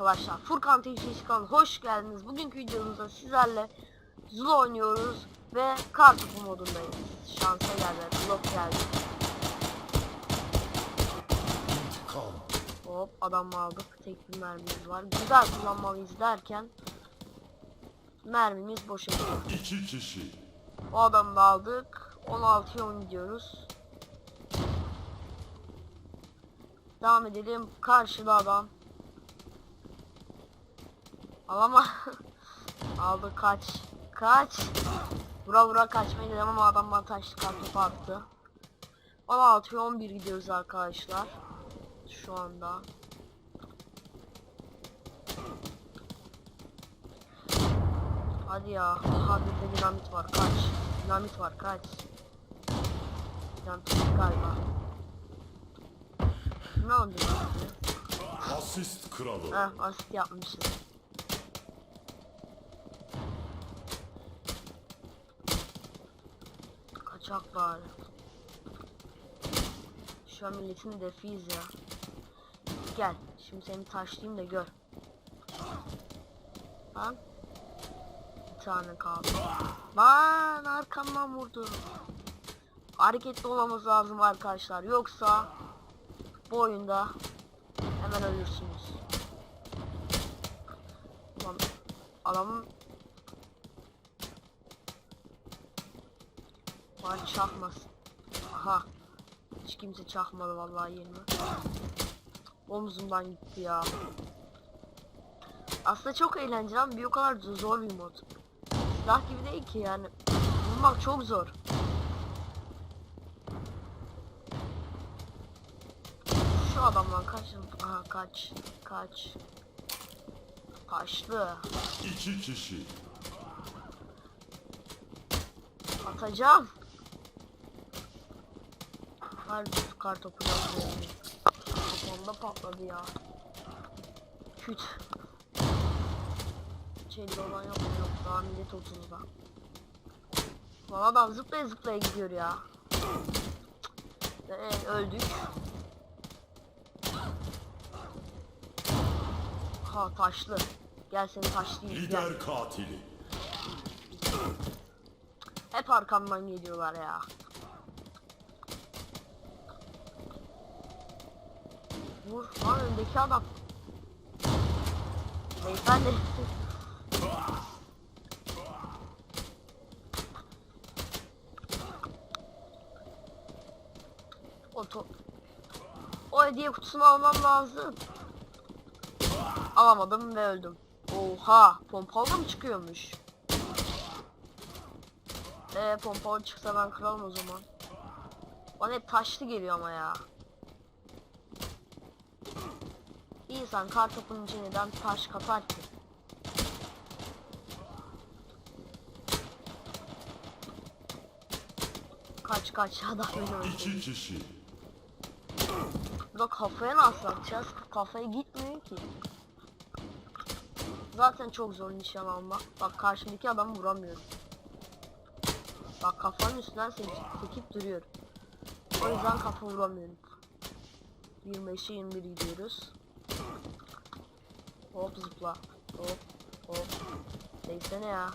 arkadaşlar. Furkan kanalına hoş geldiniz. Bugünkü videomuzda sizlerle Zula oynuyoruz ve kartopu modundayız. Şansa geldi. Blok geldi. Hop adam aldık. Tek bir mermimiz var. Güzel kullanmalıyız derken mermimiz boşa gitti. İki kişi. O adamı da aldık. 16'ya 10 gidiyoruz. Devam edelim. Karşıda adam. Alama. Aldı kaç. Kaç. Vura vura kaçmayı dedim ama adam bana taşlı kartopu attı. 16'ya 11 gidiyoruz arkadaşlar. Şu anda. Hadi ya. Hadi de dinamit var. Kaç. Dinamit var. Kaç. Dinamit galiba. Ne oldu? Asist kralı. Heh asit yapmışız. Kaçak bari. Şu an milletin defiyiz ya. Gel. Şimdi seni taşlayayım da gör. Lan. Bir tane kaldı. Lan arkamdan vurdu. Hareketli olmamız lazım arkadaşlar. Yoksa bu oyunda hemen ölürsünüz. Lan adamın var çakmasın. Aha. Hiç kimse çakmadı vallahi yerime. Omzumdan gitti ya. Aslında çok eğlenceli ama bir o kadar da zor bir mod. Silah gibi değil ki yani. Bulmak çok zor. Şu adamdan kaç Aha kaç. Kaç. Kaçtı. İki kişi. Atacağım. Her bir kar topu yapıyorum. Kafamda patladı ya. Küt. Şeyde olan yok mu? Yok. Daha millet 30'da. Lan adam zıplaya zıplaya gidiyor ya. Ee, öldük. Ha taşlı. Gel seni taşlayayım. Lider katili. Hep arkamdan geliyorlar ya. Vur lan öndeki adam. Beyefendi. O to o hediye kutusunu almam lazım. Alamadım ve öldüm. Oha, pompalı mı çıkıyormuş? Eee pompalı çıksa ben kralım o zaman. Bana hep taşlı geliyor ama ya. Bir insan kartopunun içine neden taş katar ki? Kaç kaç adam beni öldürdü. İki kişi. Burada kafaya nasıl atacağız? Kafaya gitmiyor ki. Zaten çok zor nişan almak. Bak karşımdaki adamı vuramıyorum. Bak kafanın üstünden sekip, sekip duruyor. O yüzden kafa vuramıyorum. 25'e 21 gidiyoruz. Hop zıpla. Hop hop. Değsene ya.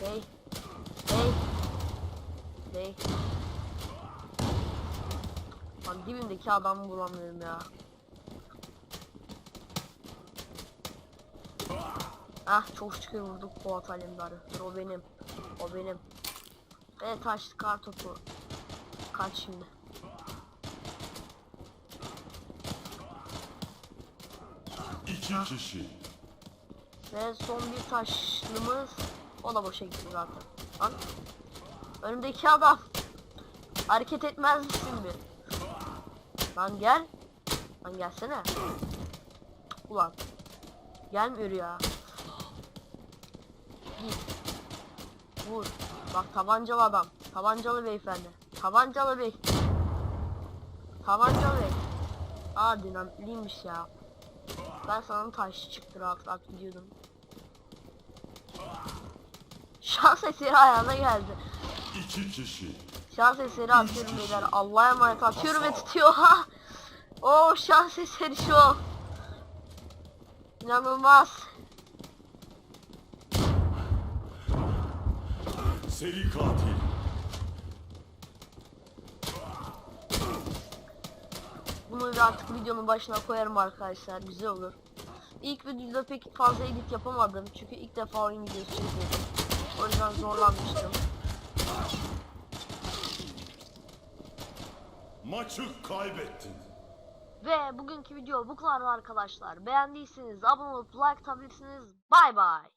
Hey. Hey. Hey. Lan dibimdeki adamı bulamıyorum ya. Ah çok şükür vurduk Polat Alemdar'ı. Dur o benim. O benim. Ve taşlı kar topu. Kaç şimdi. Kişi. Ve son bir taşlımız. O da boşa gitti zaten. Lan. Önümdeki adam. Hareket etmez misin bir? Lan gel. Lan gelsene. Ulan. Gelmiyor ya. Git. Vur. Bak tabancalı adam. Tabancalı beyefendi. Tabancalı bey. Tabancalı bey. Aa dinamitliymiş ya. Ben sana taş çıktı rahat rahat gidiyordum. Şans eseri ayağına geldi. İki kişi. Şans eseri atıyorum beyler. Allah'a emanet atıyorum ve tutuyor. Ha. O şans eseri şu. İnanılmaz. Seri katil. Bunu da artık videonun başına koyarım arkadaşlar. Güzel olur. İlk videoda pek fazla edit yapamadım. Çünkü ilk defa oyun videosu çekiyordum. O yüzden zorlanmıştım. Maçı kaybettin. Ve bugünkü video bu kadar arkadaşlar. Beğendiyseniz abone olup like atabilirsiniz. Bay bay.